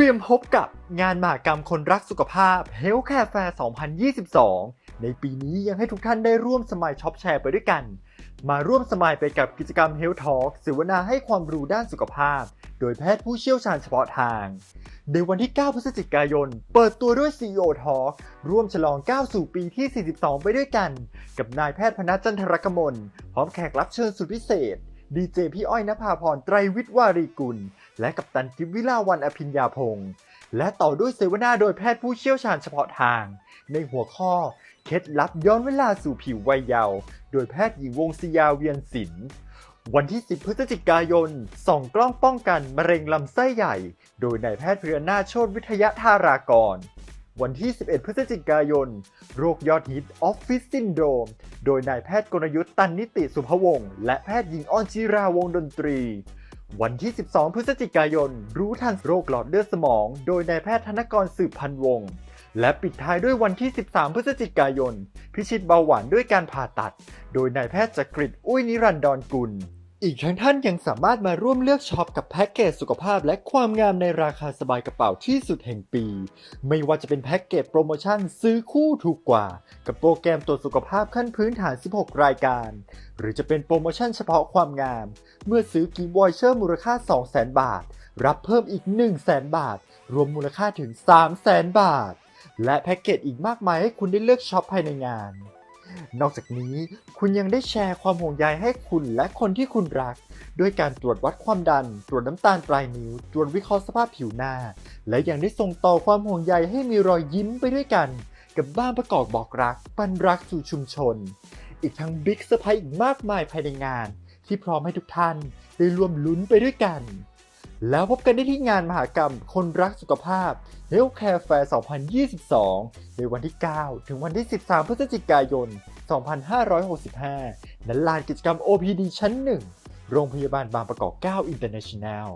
รียมพบกับงานมหกรรมคนรักสุขภาพ Health Care Fair 2022 ในปีนี้ยังให้ทุกท่านได้ร่วมสมัยช็อปแชร์ไปด้วยกัน มาร่วมสมัยไปกับกิจกรรม Health Talk เสวนาให้ความรู้ด้านสุขภาพ โดยแพทย์ผู้เชี่ยวชาญเฉพาะทาง ในวันที่ 9 พฤศจิกายน เปิดตัวด้วย CEO Talk ร่วมฉลองก้าวสู่ปีที่ 42 ไปด้วยกัน กับนายแพทย์พนัสจันทรกมล พร้อมแขกรับเชิญสุดพิเศษ ดีเจพี่อ้อยนภาพรไตรวิทย์วารีกุล และกัปตันกิฟวิลาวันอภิญญาพงศ์และต่อด้วยเสวนาโดยแพทย์ผู้เชี่ยวชาญเฉพาะทาง ในหัวข้อ เคล็ดลับย้อนเวลาสู่ผิววัยเยาว์โดยแพทย์หญิงวงศิยาเวียนศิลป์วันที่ 10 พฤศจิกายน ส่องกล้องป้องกันมะเร็งลำไส้ใหญ่ โดยนายแพทย์เพือนาโชตวิทยาธารากร วันที่ 11 พฤศจิกายน โรคยอดฮิตออฟฟิศซินโดรม โดยนายแพทย์กลยุทธ์ตันนิติสุภวงศ์และแพทย์หญิงอ้อนชิราวงดนตรี วันที่ 12 พฤศจิกายน รู้ทันโรคหลอดเลือดสมอง โดยนายแพทย์ธนกรสืบพันวงศ์และปิดท้ายด้วยวันที่ 13 พฤศจิกายน พิชิตเบาหวานด้วยการผ่าตัด โดยนายแพทย์จักริดอุ้ยนิรันดรกุล อีกทั้งท่านยังสามารถมาร่วมเลือกช็อปกับแพ็กเกจสุขภาพและความงามในราคาสบายกระเป๋าที่สุดแห่งปี ไม่ว่าจะเป็นแพ็กเกจโปรโมชั่นซื้อคู่ถูกกว่า กับโปรแกรมตรวจสุขภาพขั้นพื้นฐาน 16 รายการ หรือจะเป็นโปรโมชั่นเฉพาะความงาม เมื่อซื้อกิฟต์วอยเชอร์มูลค่า 200,000 บาท รับเพิ่มอีก 100,000 บาท รวมมูลค่าถึง 300,000 บาท และแพ็กเกจอีกมากมายให้คุณได้เลือกช็อปภายในงาน นอกจากนี้คุณยังได้แชร์ความห่วงใยให้คุณและคนที่คุณรัก ด้วยการตรวจวัดความดัน ตรวจน้ำตาลปลายนิ้ว ตรวจวิเคราะห์สภาพผิวหน้า และยังได้ส่งต่อความห่วงใยให้มีรอยยิ้มไปด้วยกัน กับบ้านประกอบบอกรัก ปันรักสู่ชุมชน อีกทั้งบิ๊กเซอร์ไพรส์อีกมากมายภายในงาน ที่พร้อมให้ทุกท่านได้ร่วมลุ้นไปด้วยกัน แล้วพบกันได้ที่งานมหกรรมคนรักสุขภาพ Health Care Fair 2022 ในวันที่ 9 ถึงวันที่ 13 พฤศจิกายน 2565ณลานกิจกรรม OPD ชั้น 1 โรงพยาบาลบางประกอบ 9 International